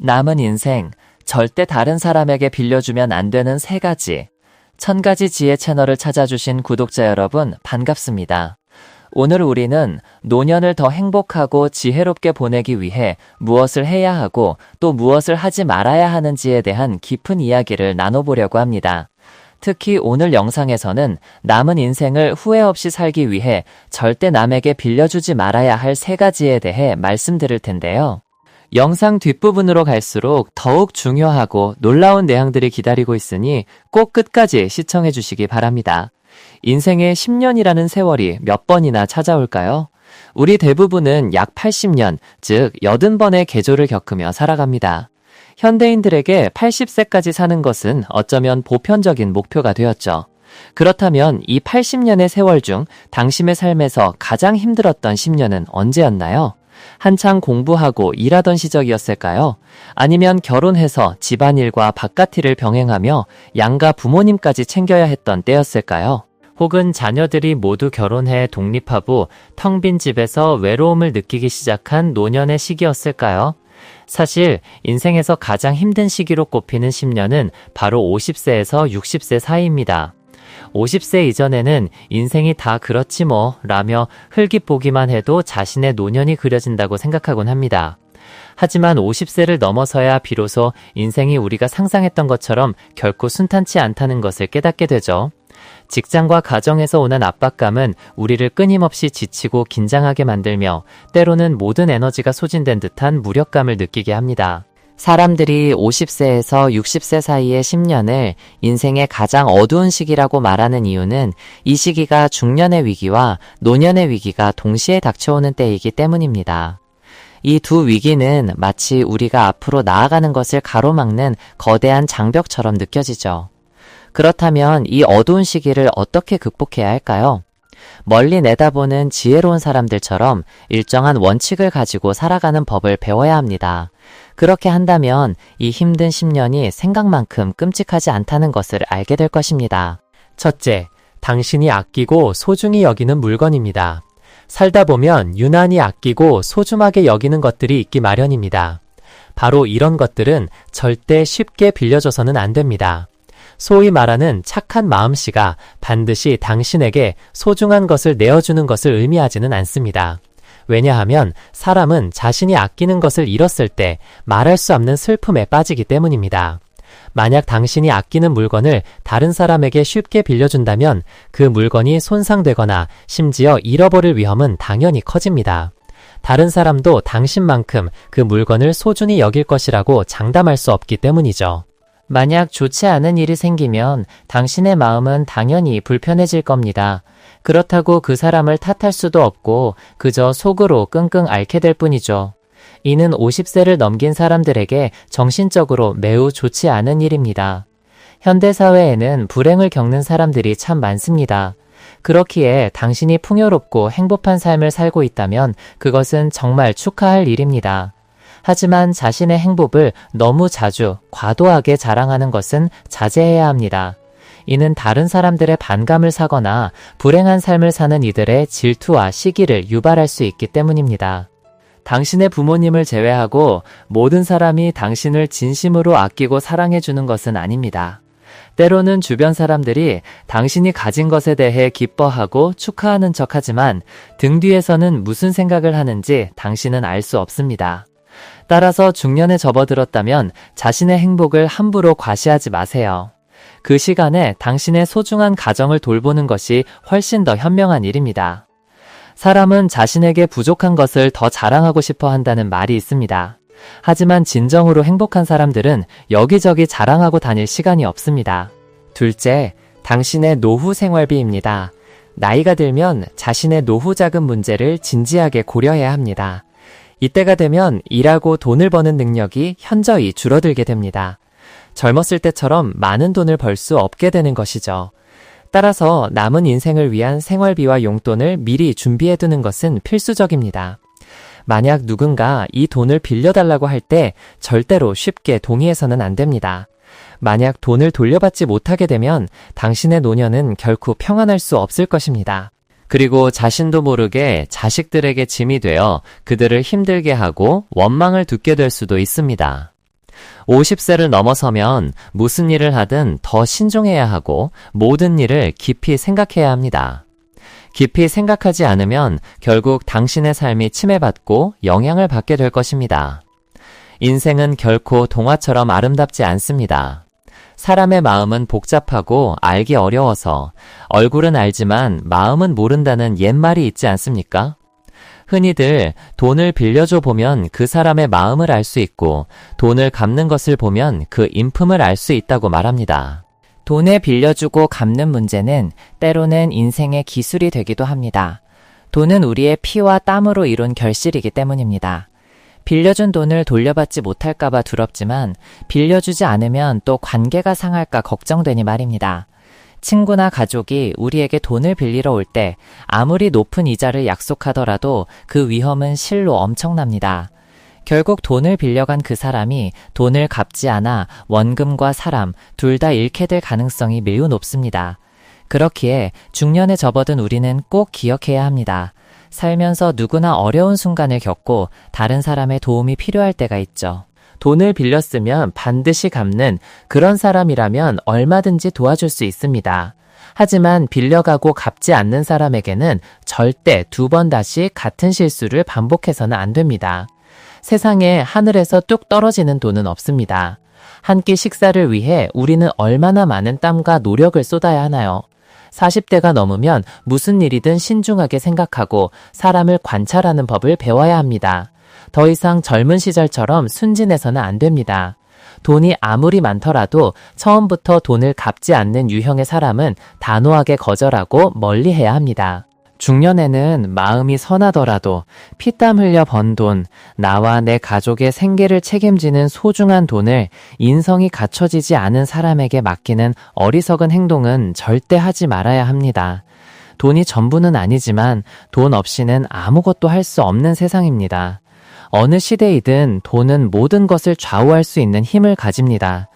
남은 인생, 절대 다른 사람에게 빌려주면 안 되는 세 가지. 천 가지 지혜 채널을 찾아주신 구독자 여러분, 반갑습니다. 오늘 우리는 노년을 더 행복하고 지혜롭게 보내기 위해 무엇을 해야 하고 또 무엇을 하지 말아야 하는지에 대한 깊은 이야기를 나눠보려고 합니다. 특히 오늘 영상에서는 남은 인생을 후회 없이 살기 위해 절대 남에게 빌려주지 말아야 할 세 가지에 대해 말씀드릴 텐데요. 영상 뒷부분으로 갈수록 더욱 중요하고 놀라운 내용들이 기다리고 있으니 꼭 끝까지 시청해 주시기 바랍니다. 인생의 10년이라는 세월이 몇 번이나 찾아올까요? 우리 대부분은 약 80년, 즉 80번의 계조를 겪으며 살아갑니다. 현대인들에게 80세까지 사는 것은 어쩌면 보편적인 목표가 되었죠. 그렇다면 이 80년의 세월 중 당신의 삶에서 가장 힘들었던 10년은 언제였나요? 한창 공부하고 일하던 시절이었을까요? 아니면 결혼해서 집안일과 바깥 일을 병행하며 양가 부모님까지 챙겨야 했던 때였을까요? 혹은 자녀들이 모두 결혼해 독립하고 텅 빈 집에서 외로움을 느끼기 시작한 노년의 시기였을까요? 사실 인생에서 가장 힘든 시기로 꼽히는 10년은 바로 50세에서 60세 사이입니다. 50세 이전에는 인생이 다 그렇지 뭐 라며 흘깃 보기만 해도 자신의 노년이 그려진다고 생각하곤 합니다. 하지만 50세를 넘어서야 비로소 인생이 우리가 상상했던 것처럼 결코 순탄치 않다는 것을 깨닫게 되죠. 직장과 가정에서 오는 압박감은 우리를 끊임없이 지치고 긴장하게 만들며 때로는 모든 에너지가 소진된 듯한 무력감을 느끼게 합니다. 사람들이 50세에서 60세 사이의 10년을 인생의 가장 어두운 시기라고 말하는 이유는 이 시기가 중년의 위기와 노년의 위기가 동시에 닥쳐오는 때이기 때문입니다. 이 두 위기는 마치 우리가 앞으로 나아가는 것을 가로막는 거대한 장벽처럼 느껴지죠. 그렇다면 이 어두운 시기를 어떻게 극복해야 할까요? 멀리 내다보는 지혜로운 사람들처럼 일정한 원칙을 가지고 살아가는 법을 배워야 합니다. 그렇게 한다면 이 힘든 10년이 생각만큼 끔찍하지 않다는 것을 알게 될 것입니다. 첫째, 당신이 아끼고 소중히 여기는 물건입니다. 살다 보면 유난히 아끼고 소중하게 여기는 것들이 있기 마련입니다. 바로 이런 것들은 절대 쉽게 빌려줘서는 안 됩니다. 소위 말하는 착한 마음씨가 반드시 당신에게 소중한 것을 내어주는 것을 의미하지는 않습니다. 왜냐하면 사람은 자신이 아끼는 것을 잃었을 때 말할 수 없는 슬픔에 빠지기 때문입니다. 만약 당신이 아끼는 물건을 다른 사람에게 쉽게 빌려준다면 그 물건이 손상되거나 심지어 잃어버릴 위험은 당연히 커집니다. 다른 사람도 당신만큼 그 물건을 소중히 여길 것이라고 장담할 수 없기 때문이죠. 만약 좋지 않은 일이 생기면 당신의 마음은 당연히 불편해질 겁니다. 그렇다고 그 사람을 탓할 수도 없고 그저 속으로 끙끙 앓게 될 뿐이죠. 이는 50세를 넘긴 사람들에게 정신적으로 매우 좋지 않은 일입니다. 현대사회에는 불행을 겪는 사람들이 참 많습니다. 그렇기에 당신이 풍요롭고 행복한 삶을 살고 있다면 그것은 정말 축하할 일입니다. 하지만 자신의 행복을 너무 자주 과도하게 자랑하는 것은 자제해야 합니다. 이는 다른 사람들의 반감을 사거나 불행한 삶을 사는 이들의 질투와 시기를 유발할 수 있기 때문입니다. 당신의 부모님을 제외하고 모든 사람이 당신을 진심으로 아끼고 사랑해주는 것은 아닙니다. 때로는 주변 사람들이 당신이 가진 것에 대해 기뻐하고 축하하는 척 하지만 등 뒤에서는 무슨 생각을 하는지 당신은 알 수 없습니다. 따라서 중년에 접어들었다면 자신의 행복을 함부로 과시하지 마세요. 그 시간에 당신의 소중한 가정을 돌보는 것이 훨씬 더 현명한 일입니다. 사람은 자신에게 부족한 것을 더 자랑하고 싶어 한다는 말이 있습니다. 하지만 진정으로 행복한 사람들은 여기저기 자랑하고 다닐 시간이 없습니다. 둘째, 당신의 노후 생활비입니다. 나이가 들면 자신의 노후 자금 문제를 진지하게 고려해야 합니다. 이때가 되면 일하고 돈을 버는 능력이 현저히 줄어들게 됩니다. 젊었을 때처럼 많은 돈을 벌 수 없게 되는 것이죠. 따라서 남은 인생을 위한 생활비와 용돈을 미리 준비해 두는 것은 필수적입니다. 만약 누군가 이 돈을 빌려달라고 할 때 절대로 쉽게 동의해서는 안 됩니다. 만약 돈을 돌려받지 못하게 되면 당신의 노년은 결코 평안할 수 없을 것입니다. 그리고 자신도 모르게 자식들에게 짐이 되어 그들을 힘들게 하고 원망을 듣게 될 수도 있습니다. 50세를 넘어서면 무슨 일을 하든 더 신중해야 하고 모든 일을 깊이 생각해야 합니다. 깊이 생각하지 않으면 결국 당신의 삶이 침해받고 영향을 받게 될 것입니다. 인생은 결코 동화처럼 아름답지 않습니다. 사람의 마음은 복잡하고 알기 어려워서 얼굴은 알지만 마음은 모른다는 옛말이 있지 않습니까? 흔히들 돈을 빌려줘 보면 그 사람의 마음을 알 수 있고 돈을 갚는 것을 보면 그 인품을 알 수 있다고 말합니다. 돈을 빌려주고 갚는 문제는 때로는 인생의 기술이 되기도 합니다. 돈은 우리의 피와 땀으로 이룬 결실이기 때문입니다. 빌려준 돈을 돌려받지 못할까봐 두렵지만 빌려주지 않으면 또 관계가 상할까 걱정되니 말입니다. 친구나 가족이 우리에게 돈을 빌리러 올 때 아무리 높은 이자를 약속하더라도 그 위험은 실로 엄청납니다. 결국 돈을 빌려간 그 사람이 돈을 갚지 않아 원금과 사람 둘 다 잃게 될 가능성이 매우 높습니다. 그렇기에 중년에 접어든 우리는 꼭 기억해야 합니다. 살면서 누구나 어려운 순간을 겪고 다른 사람의 도움이 필요할 때가 있죠. 돈을 빌렸으면 반드시 갚는 그런 사람이라면 얼마든지 도와줄 수 있습니다. 하지만 빌려가고 갚지 않는 사람에게는 절대 두 번 다시 같은 실수를 반복해서는 안 됩니다. 세상에 하늘에서 뚝 떨어지는 돈은 없습니다. 한 끼 식사를 위해 우리는 얼마나 많은 땀과 노력을 쏟아야 하나요? 40대가 넘으면 무슨 일이든 신중하게 생각하고 사람을 관찰하는 법을 배워야 합니다. 더 이상 젊은 시절처럼 순진해서는 안 됩니다. 돈이 아무리 많더라도 처음부터 돈을 갚지 않는 유형의 사람은 단호하게 거절하고 멀리 해야 합니다. 중년에는 마음이 선하더라도 피땀 흘려 번 돈, 나와 내 가족의 생계를 책임지는 소중한 돈을 인성이 갖춰지지 않은 사람에게 맡기는 어리석은 행동은 절대 하지 말아야 합니다. 돈이 전부는 아니지만 돈 없이는 아무것도 할 수 없는 세상입니다. 어느 시대이든 돈은 모든 것을 좌우할 수 있는 힘을 가집니다.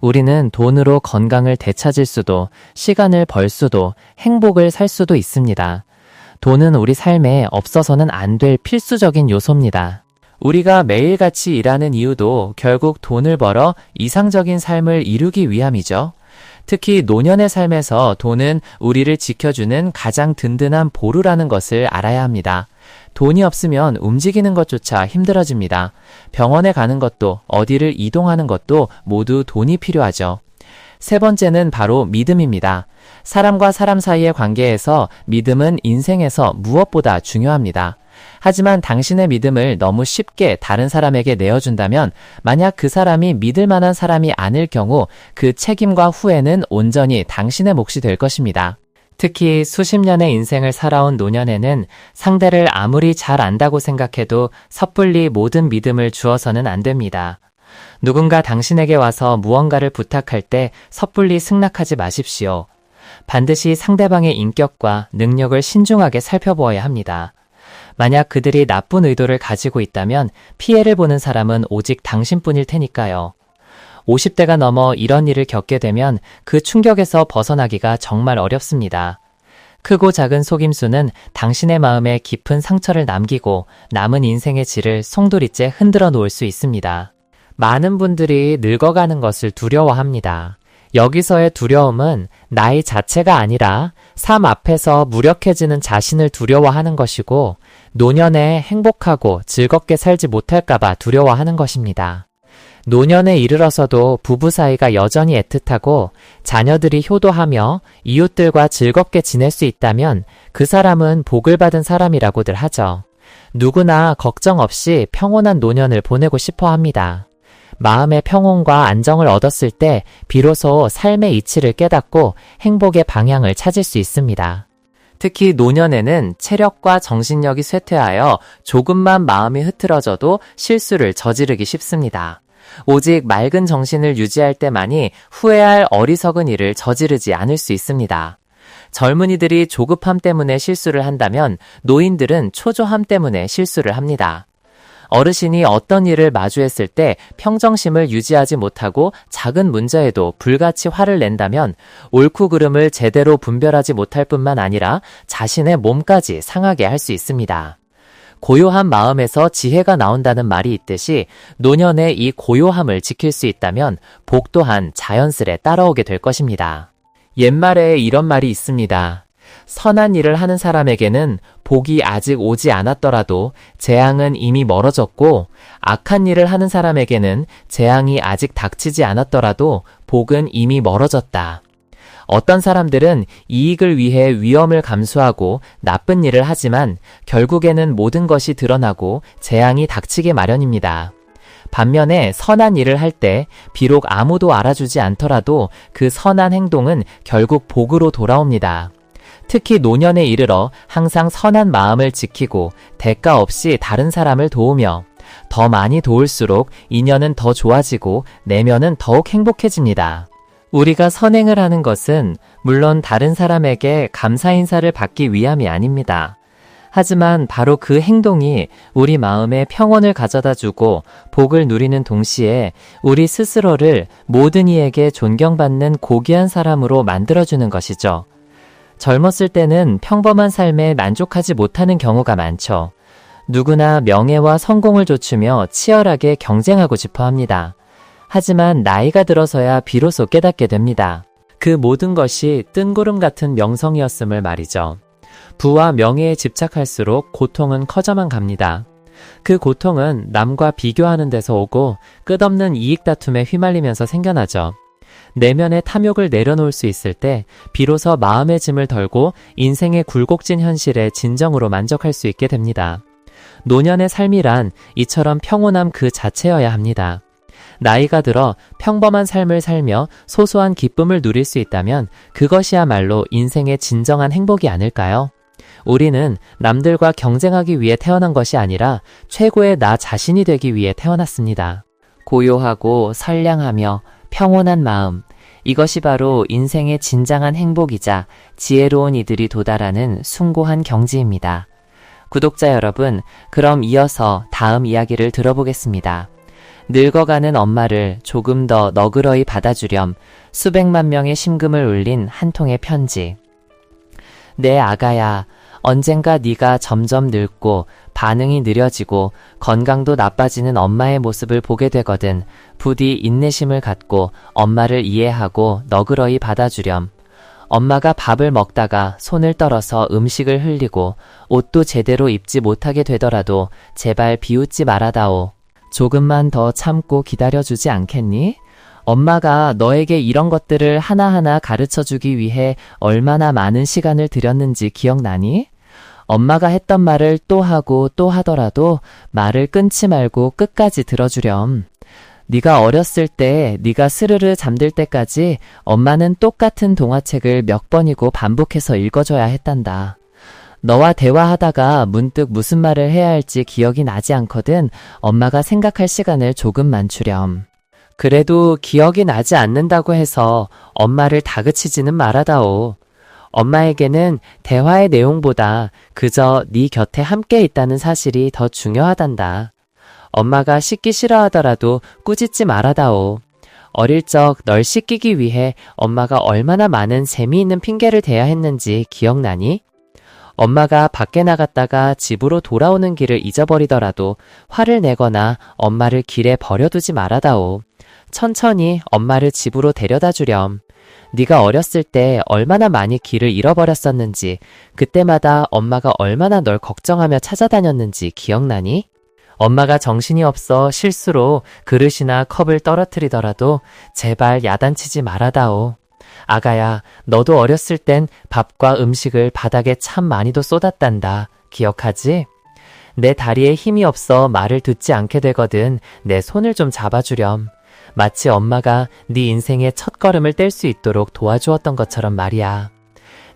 우리는 돈으로 건강을 되찾을 수도, 시간을 벌 수도, 행복을 살 수도 있습니다. 돈은 우리 삶에 없어서는 안 될 필수적인 요소입니다. 우리가 매일같이 일하는 이유도 결국 돈을 벌어 이상적인 삶을 이루기 위함이죠. 특히 노년의 삶에서 돈은 우리를 지켜주는 가장 든든한 보루라는 것을 알아야 합니다. 돈이 없으면 움직이는 것조차 힘들어집니다. 병원에 가는 것도 어디를 이동하는 것도 모두 돈이 필요하죠. 세 번째는 바로 믿음입니다. 사람과 사람 사이의 관계에서 믿음은 인생에서 무엇보다 중요합니다. 하지만 당신의 믿음을 너무 쉽게 다른 사람에게 내어준다면 만약 그 사람이 믿을 만한 사람이 아닐 경우 그 책임과 후회는 온전히 당신의 몫이 될 것입니다. 특히 수십 년의 인생을 살아온 노년에는 상대를 아무리 잘 안다고 생각해도 섣불리 모든 믿음을 주어서는 안 됩니다. 누군가 당신에게 와서 무언가를 부탁할 때 섣불리 승낙하지 마십시오. 반드시 상대방의 인격과 능력을 신중하게 살펴보아야 합니다. 만약 그들이 나쁜 의도를 가지고 있다면 피해를 보는 사람은 오직 당신뿐일 테니까요. 50대가 넘어 이런 일을 겪게 되면 그 충격에서 벗어나기가 정말 어렵습니다. 크고 작은 속임수는 당신의 마음에 깊은 상처를 남기고 남은 인생의 질을 송두리째 흔들어 놓을 수 있습니다. 많은 분들이 늙어가는 것을 두려워합니다. 여기서의 두려움은 나이 자체가 아니라 삶 앞에서 무력해지는 자신을 두려워하는 것이고 노년에 행복하고 즐겁게 살지 못할까봐 두려워하는 것입니다. 노년에 이르러서도 부부 사이가 여전히 애틋하고 자녀들이 효도하며 이웃들과 즐겁게 지낼 수 있다면 그 사람은 복을 받은 사람이라고들 하죠. 누구나 걱정 없이 평온한 노년을 보내고 싶어 합니다. 마음의 평온과 안정을 얻었을 때 비로소 삶의 이치를 깨닫고 행복의 방향을 찾을 수 있습니다. 특히 노년에는 체력과 정신력이 쇠퇴하여 조금만 마음이 흐트러져도 실수를 저지르기 쉽습니다. 오직 맑은 정신을 유지할 때만이 후회할 어리석은 일을 저지르지 않을 수 있습니다. 젊은이들이 조급함 때문에 실수를 한다면 노인들은 초조함 때문에 실수를 합니다. 어르신이 어떤 일을 마주했을 때 평정심을 유지하지 못하고 작은 문제에도 불같이 화를 낸다면 옳고 그름을 제대로 분별하지 못할 뿐만 아니라 자신의 몸까지 상하게 할 수 있습니다. 고요한 마음에서 지혜가 나온다는 말이 있듯이 노년의 이 고요함을 지킬 수 있다면 복 또한 자연스레 따라오게 될 것입니다. 옛말에 이런 말이 있습니다. 선한 일을 하는 사람에게는 복이 아직 오지 않았더라도 재앙은 이미 멀어졌고 악한 일을 하는 사람에게는 재앙이 아직 닥치지 않았더라도 복은 이미 멀어졌다. 어떤 사람들은 이익을 위해 위험을 감수하고 나쁜 일을 하지만 결국에는 모든 것이 드러나고 재앙이 닥치게 마련입니다. 반면에 선한 일을 할 때 비록 아무도 알아주지 않더라도 그 선한 행동은 결국 복으로 돌아옵니다. 특히 노년에 이르러 항상 선한 마음을 지키고 대가 없이 다른 사람을 도우며 더 많이 도울수록 인연은 더 좋아지고 내면은 더욱 행복해집니다. 우리가 선행을 하는 것은 물론 다른 사람에게 감사 인사를 받기 위함이 아닙니다. 하지만 바로 그 행동이 우리 마음에 평온을 가져다 주고 복을 누리는 동시에 우리 스스로를 모든 이에게 존경받는 고귀한 사람으로 만들어주는 것이죠. 젊었을 때는 평범한 삶에 만족하지 못하는 경우가 많죠. 누구나 명예와 성공을 좇으며 치열하게 경쟁하고 싶어 합니다. 하지만 나이가 들어서야 비로소 깨닫게 됩니다. 그 모든 것이 뜬구름 같은 명성이었음을 말이죠. 부와 명예에 집착할수록 고통은 커져만 갑니다. 그 고통은 남과 비교하는 데서 오고 끝없는 이익 다툼에 휘말리면서 생겨나죠. 내면의 탐욕을 내려놓을 수 있을 때 비로소 마음의 짐을 덜고 인생의 굴곡진 현실에 진정으로 만족할 수 있게 됩니다. 노년의 삶이란 이처럼 평온함 그 자체여야 합니다. 나이가 들어 평범한 삶을 살며 소소한 기쁨을 누릴 수 있다면 그것이야말로 인생의 진정한 행복이 아닐까요? 우리는 남들과 경쟁하기 위해 태어난 것이 아니라 최고의 나 자신이 되기 위해 태어났습니다. 고요하고 선량하며 평온한 마음, 이것이 바로 인생의 진정한 행복이자 지혜로운 이들이 도달하는 숭고한 경지입니다. 구독자 여러분, 그럼 이어서 다음 이야기를 들어보겠습니다. 늙어가는 엄마를 조금 더 너그러이 받아주렴 수백만 명의 심금을 울린 한 통의 편지. 내 아가야, 언젠가 네가 점점 늙고 반응이 느려지고 건강도 나빠지는 엄마의 모습을 보게 되거든 부디 인내심을 갖고 엄마를 이해하고 너그러이 받아주렴. 엄마가 밥을 먹다가 손을 떨어서 음식을 흘리고 옷도 제대로 입지 못하게 되더라도 제발 비웃지 말아다오. 조금만 더 참고 기다려주지 않겠니? 엄마가 너에게 이런 것들을 하나하나 가르쳐 주기 위해 얼마나 많은 시간을 들였는지 기억나니? 엄마가 했던 말을 또 하고 또 하더라도 말을 끊지 말고 끝까지 들어주렴. 네가 어렸을 때 네가 스르르 잠들 때까지 엄마는 똑같은 동화책을 몇 번이고 반복해서 읽어줘야 했단다. 너와 대화하다가 문득 무슨 말을 해야 할지 기억이 나지 않거든 엄마가 생각할 시간을 조금만 주렴. 그래도 기억이 나지 않는다고 해서 엄마를 다그치지는 말아다오. 엄마에게는 대화의 내용보다 그저 네 곁에 함께 있다는 사실이 더 중요하단다. 엄마가 씻기 싫어하더라도 꾸짖지 말아다오. 어릴 적 널 씻기기 위해 엄마가 얼마나 많은 재미있는 핑계를 대야 했는지 기억나니? 엄마가 밖에 나갔다가 집으로 돌아오는 길을 잊어버리더라도 화를 내거나 엄마를 길에 버려두지 말아다오. 천천히 엄마를 집으로 데려다 주렴. 네가 어렸을 때 얼마나 많이 길을 잃어버렸었는지, 그때마다 엄마가 얼마나 널 걱정하며 찾아다녔는지 기억나니? 엄마가 정신이 없어 실수로 그릇이나 컵을 떨어뜨리더라도 제발 야단치지 말아다오. 아가야, 너도 어렸을 땐 밥과 음식을 바닥에 참 많이도 쏟았단다. 기억하지? 내 다리에 힘이 없어 말을 듣지 않게 되거든 내 손을 좀 잡아주렴. 마치 엄마가 네 인생의 첫 걸음을 뗄 수 있도록 도와주었던 것처럼 말이야.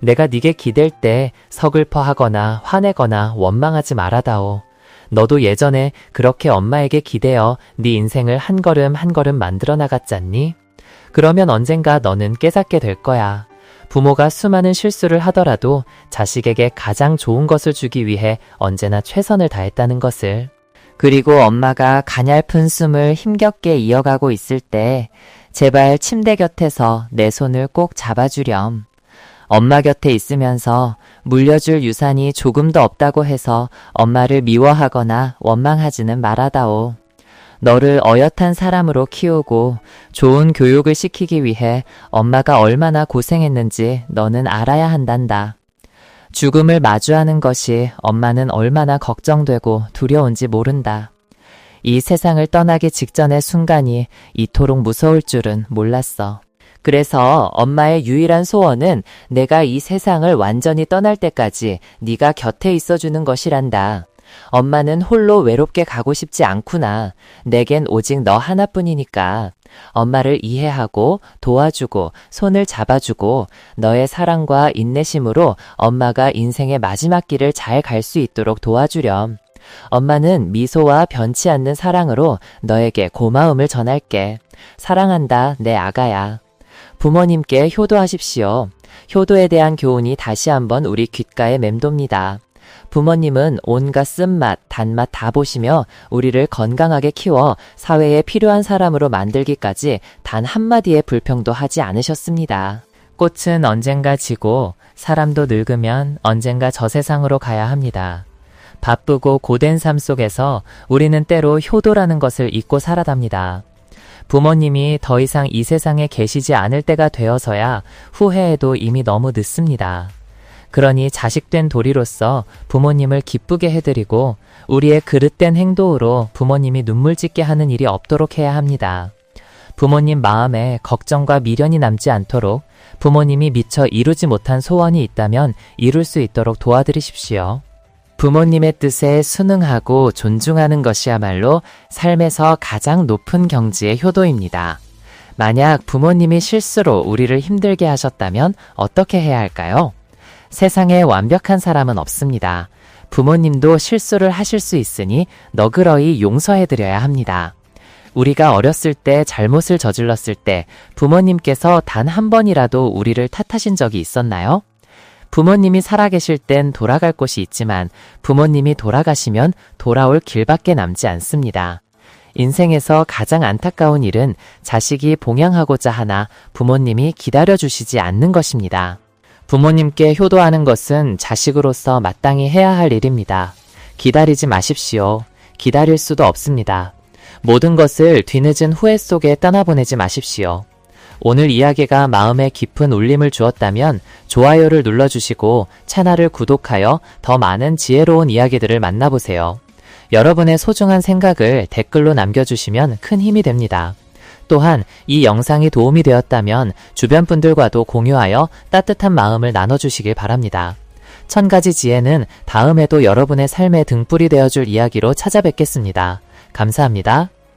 내가 네게 기댈 때 서글퍼하거나 화내거나 원망하지 말아다오. 너도 예전에 그렇게 엄마에게 기대어 네 인생을 한 걸음 한 걸음 만들어 나갔잖니? 그러면 언젠가 너는 깨닫게 될 거야. 부모가 수많은 실수를 하더라도 자식에게 가장 좋은 것을 주기 위해 언제나 최선을 다했다는 것을. 그리고 엄마가 가냘픈 숨을 힘겹게 이어가고 있을 때 제발 침대 곁에서 내 손을 꼭 잡아주렴. 엄마 곁에 있으면서 물려줄 유산이 조금도 없다고 해서 엄마를 미워하거나 원망하지는 말아다오. 너를 어엿한 사람으로 키우고 좋은 교육을 시키기 위해 엄마가 얼마나 고생했는지 너는 알아야 한단다. 죽음을 마주하는 것이 엄마는 얼마나 걱정되고 두려운지 모른다. 이 세상을 떠나기 직전의 순간이 이토록 무서울 줄은 몰랐어. 그래서 엄마의 유일한 소원은 내가 이 세상을 완전히 떠날 때까지 네가 곁에 있어주는 것이란다. 엄마는 홀로 외롭게 가고 싶지 않구나. 내겐 오직 너 하나뿐이니까. 엄마를 이해하고 도와주고 손을 잡아주고 너의 사랑과 인내심으로 엄마가 인생의 마지막 길을 잘 갈 수 있도록 도와주렴. 엄마는 미소와 변치 않는 사랑으로 너에게 고마움을 전할게. 사랑한다, 내 아가야. 부모님께 효도하십시오. 효도에 대한 교훈이 다시 한번 우리 귓가에 맴돕니다. 부모님은 온갖 쓴맛, 단맛 다 보시며 우리를 건강하게 키워 사회에 필요한 사람으로 만들기까지 단 한마디의 불평도 하지 않으셨습니다. 꽃은 언젠가 지고 사람도 늙으면 언젠가 저 세상으로 가야 합니다. 바쁘고 고된 삶 속에서 우리는 때로 효도라는 것을 잊고 살아답니다. 부모님이 더 이상 이 세상에 계시지 않을 때가 되어서야 후회해도 이미 너무 늦습니다. 그러니 자식된 도리로서 부모님을 기쁘게 해드리고 우리의 그릇된 행동으로 부모님이 눈물 짓게 하는 일이 없도록 해야 합니다. 부모님 마음에 걱정과 미련이 남지 않도록 부모님이 미처 이루지 못한 소원이 있다면 이룰 수 있도록 도와드리십시오. 부모님의 뜻에 순응하고 존중하는 것이야말로 삶에서 가장 높은 경지의 효도입니다. 만약 부모님이 실수로 우리를 힘들게 하셨다면 어떻게 해야 할까요? 세상에 완벽한 사람은 없습니다. 부모님도 실수를 하실 수 있으니 너그러이 용서해드려야 합니다. 우리가 어렸을 때 잘못을 저질렀을 때 부모님께서 단 한 번이라도 우리를 탓하신 적이 있었나요? 부모님이 살아계실 땐 돌아갈 곳이 있지만 부모님이 돌아가시면 돌아올 길밖에 남지 않습니다. 인생에서 가장 안타까운 일은 자식이 봉양하고자 하나 부모님이 기다려주시지 않는 것입니다. 부모님께 효도하는 것은 자식으로서 마땅히 해야 할 일입니다. 기다리지 마십시오. 기다릴 수도 없습니다. 모든 것을 뒤늦은 후회 속에 떠나보내지 마십시오. 오늘 이야기가 마음에 깊은 울림을 주었다면 좋아요를 눌러주시고 채널을 구독하여 더 많은 지혜로운 이야기들을 만나보세요. 여러분의 소중한 생각을 댓글로 남겨주시면 큰 힘이 됩니다. 또한 이 영상이 도움이 되었다면 주변 분들과도 공유하여 따뜻한 마음을 나눠주시길 바랍니다. 천 가지 지혜는 다음에도 여러분의 삶의 등불이 되어줄 이야기로 찾아뵙겠습니다. 감사합니다.